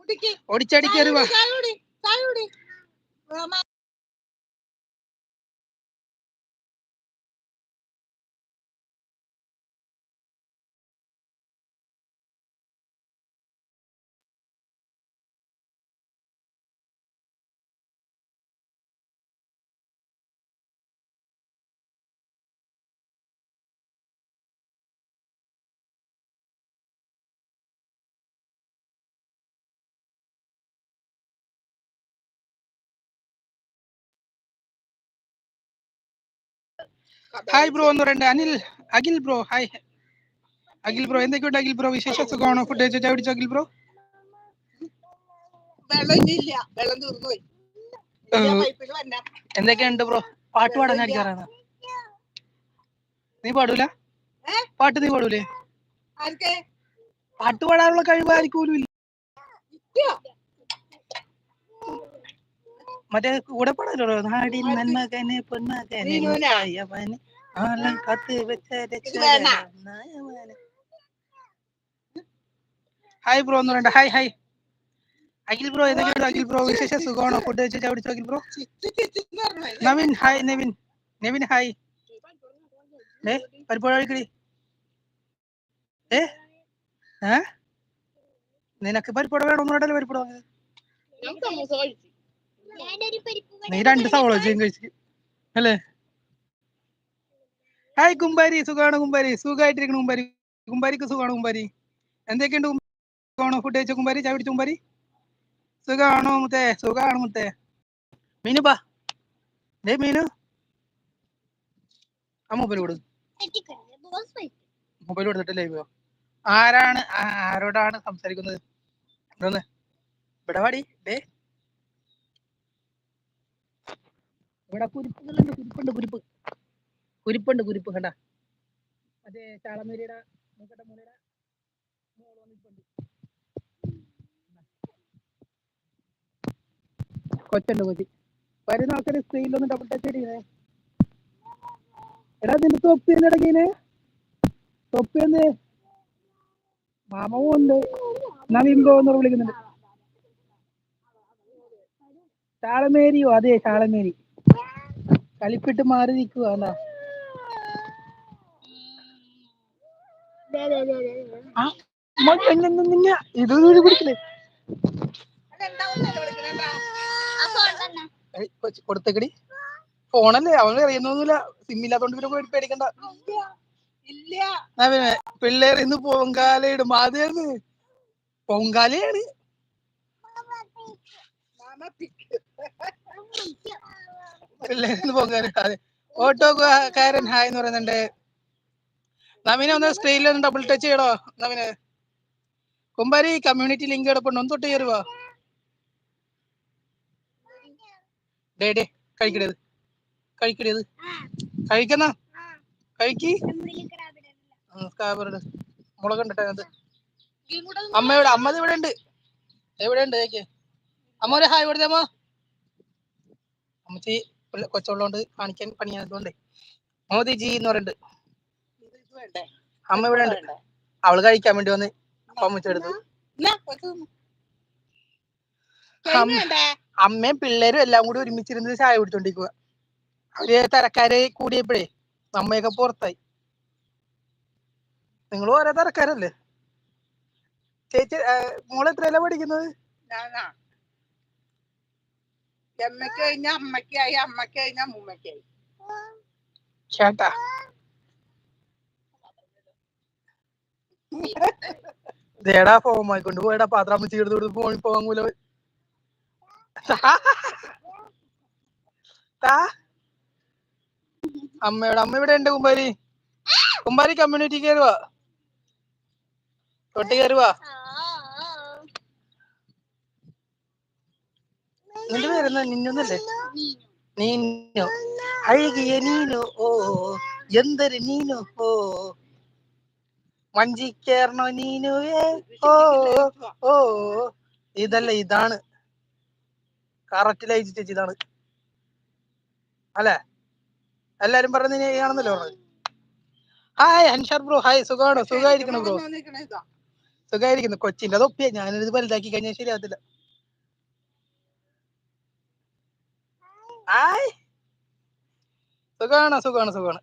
കുടിക്ക് hi bro ഒന്ന് പറയണ്ടേ. Anil Akhil bro hi Akhil bro എന്തൊക്കെയുണ്ട് അഖിൽ ബ്രോ വിശേഷ സുഖമാണോ? ഫുഡ് കഴിച്ചോ? ചായ കുടിച്ചോ അഖിൽ ബ്രോ എന്തൊക്കെയുണ്ട് ബ്രോ പാട്ട് പാടാൻ അടിക്കാറാണ് നീ പാടൂല? പാട്ട് നീ പാടൂലേ? പാട്ട് പാടാനുള്ള കഴിവ് ആർക്കും പോലും ഇല്ല ഇല്ല. മറ്റേ കൂടെ പാടല്ലോ നാടിൻ നന്മകനെ പൊന്മകന് അയ്യവന് ആലം കത്ത് വെച്ച. ഹായ് ബ്രോ എന്ന് പറയണ്ട ഹായ് ഹായ് അഖിൽ ബ്രോ എന്തൊക്കെയുണ്ട് അഖിൽ ബ്രോ വിശേഷ സുഖമാണോ? ഫുഡ് വെച്ചിട്ട് അവിടെ Akhil bro Navin hi Naveen. Naveen hi ഏ പരിപ്പുഴ കഴിക്കടി. ഏ ഏ? നിനക്ക് പരിപ്പുട ഒന്നും പരിപ്പുട വാങ്ങ്. നീ രണ്ട് സവോളജിയും കഴിച്ചു. അല്ലേ? ഹായ് കുമ്പാരി സുഖാണ് കുമ്പാരി സുഖമായിട്ടിരിക്കണം കുമ്പാരി കുമ്പാരിക്ക് സുഖാണ് കുമ്പാരി എന്തൊക്കെയുണ്ട് സുഖമാണോ ഫുഡ് കഴിച്ച കുമ്പാരി ചായ പിടിച്ച കുമ്പാരി സുഖാണോ മുത്തേ? സുഖാണ് മുത്തേ. മീനു പാ. ദേ മീനു. ആ മൊബൈൽ കൊടു. മൊബൈൽ കൊടുത്തിട്ട് ലൈവ് ആരാണ്? ആരോടാണ് സംസാരിക്കുന്നത്? ഇവിടെ വാടി. ഡേ ഇവിടെ കുരിപ്പുകളുണ്ട് കുരിപ്പുണ്ട് കുരിപ്പ്. കുരിപ്പുണ്ട് കുരിപ്പ് കണ്ട. മറ്റേ ചാളമേരിയുടെ മൂക്കട്ട മൂലയുടെ മോൾ വന്നിട്ടുണ്ട്. കൊച്ചുണ്ട് കൊച്ചി. വരുന്ന ആൾക്കാർ സ്ക്രീനിലൊന്ന് ഡബിൾ ടച്ച് ചെയ്തേ എടാ നിന്റെ തൊപ്പി എന്നിടക്കീന് തൊപ്പി എന്ന് മാമവും ഉണ്ട്. നവീൻ ബ്രോ എന്ന് വിളിക്കുന്നുണ്ട്. ചാളമേരിയോ? അതെ ചാളമേരി. കളിപ്പിട്ട് മാറി നിൽക്കുക എന്നാ ഇതൊരു പിടിക്കില്ലേ കൊടുത്തേക്കടി. ഫോണല്ലേ അവന് അറിയുന്നൊന്നുമില്ല. സിമ്മില്ലാത്തോണ്ട് പിന്നെ കൂടെ പേടിക്കണ്ട. ഇല്ല. പിള്ളേർ ഇന്ന് പൊങ്കാലയിടും ആദ്യമാണ് പൊങ്കാലയാണ്. ഓട്ടോക്കാരൻ ഹായ് എന്ന് പറയുന്നുണ്ട്. നവീനെ ഒന്ന് സ്ക്രീനിൽ ഒന്ന് ഡബിൾ ടച്ച് ചെയ്യടോ നവീന്. കുമ്പാരി കമ്മ്യൂണിറ്റി ലിങ്ക് കിടപ്പുണ്ട് ഒന്ന് തൊട്ട് കയറുവോ? ഡേ ഡേ കഴിക്കടേത് കഴിക്കടേത് കഴിക്കുന്ന? കഴിക്ക്. സ്കാബറുടെ മുളക് ഉണ്ട് അതിനകത്ത്. അമ്മ ഇവിടെ ഉണ്ട്. എവിടെ ഉണ്ട് അമ്മ ഒരു ഹായ് കൊടുത്തേ അമ്മ. അമ്മച്ചി. കൊച്ചുള്ളോണ്ട് കാണിക്കാൻ പണിയായതുകൊണ്ടേ. മോദിജി എന്ന് പറയുന്നുണ്ട് അമ്മ ഇവിടെ ഉണ്ട്. അവൾ കഴിക്കാൻ വേണ്ടി വന്ന് അപ്പൊ അമ്മച്ചി എടുത്തു എന്നാ, കുറച്ച് തിന്ന്. അമ്മ- വേണ്ടേ അമ്മയും പിള്ളേരും എല്ലാം കൂടി ഒരുമിച്ചിരുന്ന് ചായ കുടിച്ചോണ്ടിരിക്കുക അവർ തരക്കാരെ കൂടിയപ്പോഴേ അമ്മയൊക്കെ പുറത്തായി. നിങ്ങൾ ഓരോ തരക്കാരല്ലേ? ചേച്ചി മോളെത്രയല്ല പഠിക്കുന്നത്? എമ്മയ്ക്ക് കഴിഞ്ഞ അമ്മയ്ക്കായി അമ്മയ്ക്ക് കഴിഞ്ഞ അമ്മൂമ്മയ്ക്കായി ചേട്ടാ. ദേടാ ഫോം ആയിക്കൊണ്ട് പോയടാ. പാത്രം അമ്മച്ചി എടുത്ത് കൊടുത്ത് ഫോണിൽ കൂല അമ്മയുടെ അമ്മ ഇവിടെ ഉണ്ട് കുമ്പാരി. കുമ്പാരി കമ്മ്യൂണിറ്റി കയറുവാ തൊട്ട് കയറുക നിന്റെ പേരെന്താ നിന്നൊന്നല്ലേ നീനോ. അഴകിയ നീനോ ഓ എന്തൊരു നീനോ ഓ. വഞ്ചിക്കേറണോ നീനോ ഏ ഓ ഓ. ഇതല്ല ഇതാണ്. കറക്റ്റ് ലയിച്ചിട്ട് ഇതാണ് അല്ലേ? എല്ലാരും പറഞ്ഞ നീയാണെന്നല്ലോ പറഞ്ഞത്? Hi Anshar bro. ഹായ് സുഖമാണോ? സുഖമായിരിക്കണം ബ്രോ? സുഖമായിരിക്കുന്നു. കൊച്ചിന്റെ അതൊപ്പിയ. ഞാനിത് വലുതാക്കി കഴിഞ്ഞാൽ ശരിയാകത്തില്ല ഹായ്. സുഖാണ് സുഖാണ് സുഖാണ്.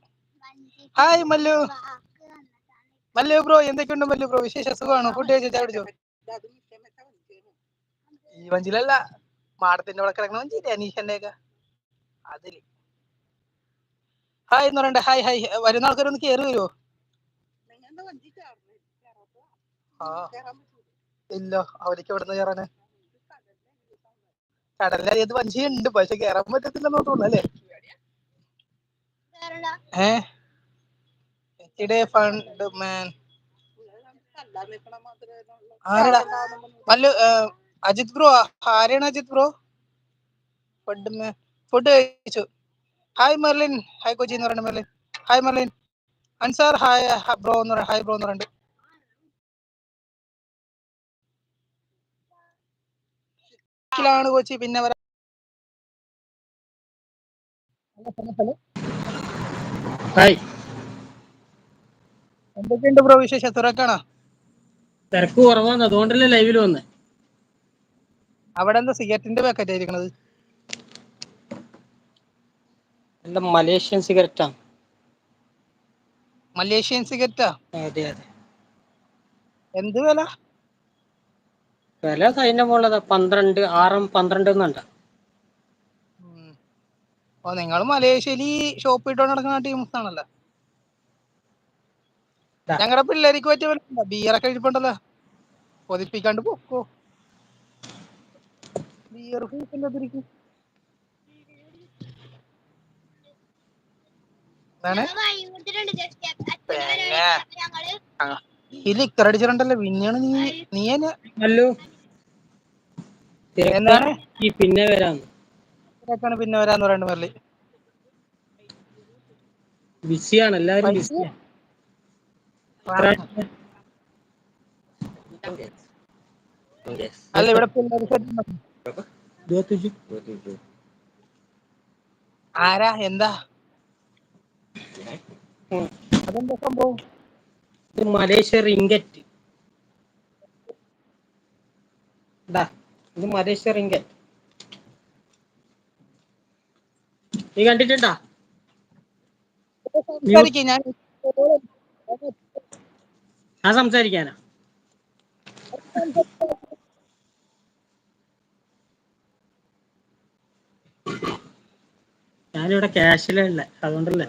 ഹായ് മല്ലു. മല്ലു ബ്രോ എന്തൊക്കെയുണ്ട് മല്ലു ബ്രോ? വിശേഷ സുഖമാണ് ഫുഡ് കഴിച്ചോ? ചായ കുടിച്ചോ? ഈ വഞ്ചിലല്ല. മാടത്തിന്റെ അവിടെ കിടക്കണ വഞ്ചി അനീഷന്റെ ഒക്കെ അതിൽ. ഹായ് എന്ന് പറയണ്ടേ. Hi hi. വരുന്ന ആൾക്കാരൊന്ന് കയറി വരുമോ ആ. ഇല്ല. അവർക്ക് എവിടെ നിന്ന് കയറാന് കടലിലത് വഞ്ചി ഉണ്ട് പക്ഷെ കേറാൻ പറ്റത്തില്ലെന്ന് തോന്നുന്നു അല്ലേ? ഏ? ഇടേ ഫണ്ട് മാൻ. ആരടാ? മല്ലു ഏ, അജിത് ബ്രോ ആരെയാണ് അജിത് ബ്രോ? ഫുഡ് ഫുഡ് കഴിച്ചു. Hi Merlin. ഹായ് കൊച്ചി എന്ന് പറയുന്നത് Merlin. Hi Merlin. Ansar hi bro എന്ന് പറയുന്നത് ഹായ് ബ്രോ എന്ന് പറയുന്നുണ്ട് ാണ് കൊച്ചി പിന്നെ ഹായ്. എന്തൊക്കെയുണ്ട് ബ്രോ വിശേഷം? തുറക്കാണോ തിരക്ക് കുറവാന്ന്. അതുകൊണ്ടല്ലേ ലൈവിൽ വന്ന്. അവിടെ എന്താ സിഗരറ്റിന്റെ പാക്കറ്റ് ആയിരിക്കണത്? എന്താ മലേഷ്യൻ സിഗരറ്റാ. മലേഷ്യൻ സിഗരറ്റാ? അതെ അതെ. എന്ത് വില? വില അതിന്റെ മുകളിലതാ പന്ത്രണ്ട് ആറും പന്ത്രണ്ട് എന്നുണ്ട് ഉം. ഓ നിങ്ങൾ മലേഷ്യയിൽ ഷോപ്പ് ഇട്ടോണ്ട് നടക്കുന്ന ടീംസ് ആണല്ലോ. ഞങ്ങളുടെ പിള്ളേർക്ക് പറ്റിയ ബിയറൊക്കെ ഇരിപ്പുണ്ടല്ലോ. കൊതിപ്പിക്കാണ്ട് പോക്കോ. ബിയർ കൂട്ടുന്നതിരിക്കും ഇതിൽ ഇക്കറടിച്ചിട്ടുണ്ടല്ലോ പിന്നെയാണ് നീ നീ എന്നെ മല്ലു. എന്താണ്? പിന്നെ വരാന്ന്. തിരക്കാണ് പിന്നെ വരാന്ന് പറയുന്നത് മല്ലി ബിസിയാണ് എല്ലാവരും? ബിസിയാണ് അല്ല ഇവിടെ? ആരാ? എന്താ? അതെന്താ സംഭവം? ഇത് മലേഷ്യ റിങ്കറ്റ്. ദാ, ഇത് റിങ്കറ്റ് നീ കണ്ടിട്ടുണ്ടാ? ഞാൻ ഞാൻ സംസാരിക്കാനാ. ഞാനിവിടെ ക്യാഷിലല്ലേ അതുകൊണ്ടല്ലേ?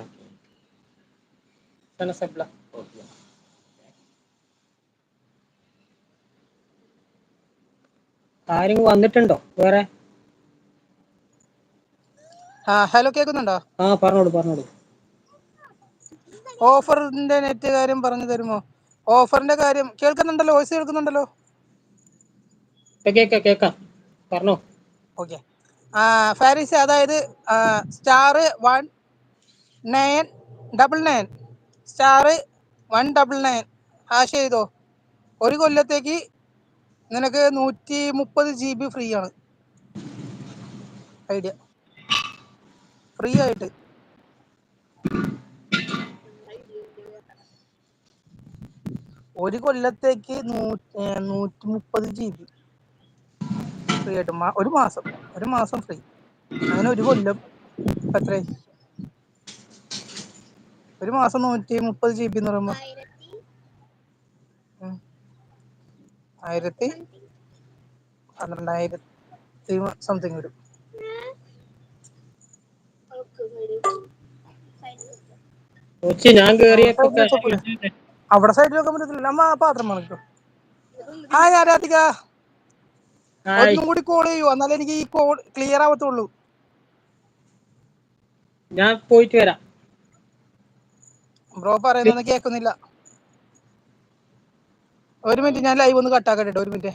സബ്ല. ആരെങ്കിലും വന്നിട്ടുണ്ടോ? വേറെ? ആ ഹലോ കേൾക്കുന്നുണ്ടോ? ആ പറഞ്ഞോളൂ പറഞ്ഞോളൂ. ഓഫറിന്റെ നെറ്റ് കാര്യം പറഞ്ഞു തരുമോ? ഓഫറിന്റെ കാര്യം കേൾക്കുന്നുണ്ടല്ലോ വോയിസ് കേൾക്കുന്നുണ്ടല്ലോ? ഇപ്പൊ കേക്കാം കേക്കാം. പറഞ്ഞോ. ഓക്കെ. ഫാരിസ് അതായത് star one nine double nine. Star one double nine hash ചെയ്തോ? ഒരു കൊല്ലത്തേക്ക് നിനക്ക് നൂറ്റി മുപ്പത് ജി ബി ഫ്രീ ആണ്. ഐഡിയ ഫ്രീ ആയിട്ട്. ഒരു കൊല്ലത്തേക്ക് നൂറ്റി മുപ്പത് ജി ബി ഫ്രീ ആയിട്ട്. ഒരു മാസം. ഒരു മാസം ഫ്രീ അങ്ങനെ ഒരു കൊല്ലം എത്രയായി ഒരു മാസം നൂറ്റി മുപ്പത് ജി ബി എന്ന് പറയുമ്പോ ആയിരത്തി പന്ത്രണ്ടായിരത്തി സംതിങ് വരും. അവിടെ സൈഡിൽ വെക്കാൻ പറ്റത്തില്ല. അമ്മ പാത്രം മണിക്കോ ആ ഞാൻ രാധിക ഒന്നും കൂടി കോൾ ചെയ്യൂ. എന്നാലേ എനിക്ക് ഈ കോൾ ക്ലിയർ ആവത്തുള്ളൂ. ഞാൻ പോയിട്ട് വരാം. ബ്രോ പറയുന്നത് കേൾക്കുന്നില്ല. ഒരു മിനിറ്റ് ഞാൻ ലൈവ് ഒന്ന് കട്ടാക്കട്ടെ ഒരു മിനിറ്റ്.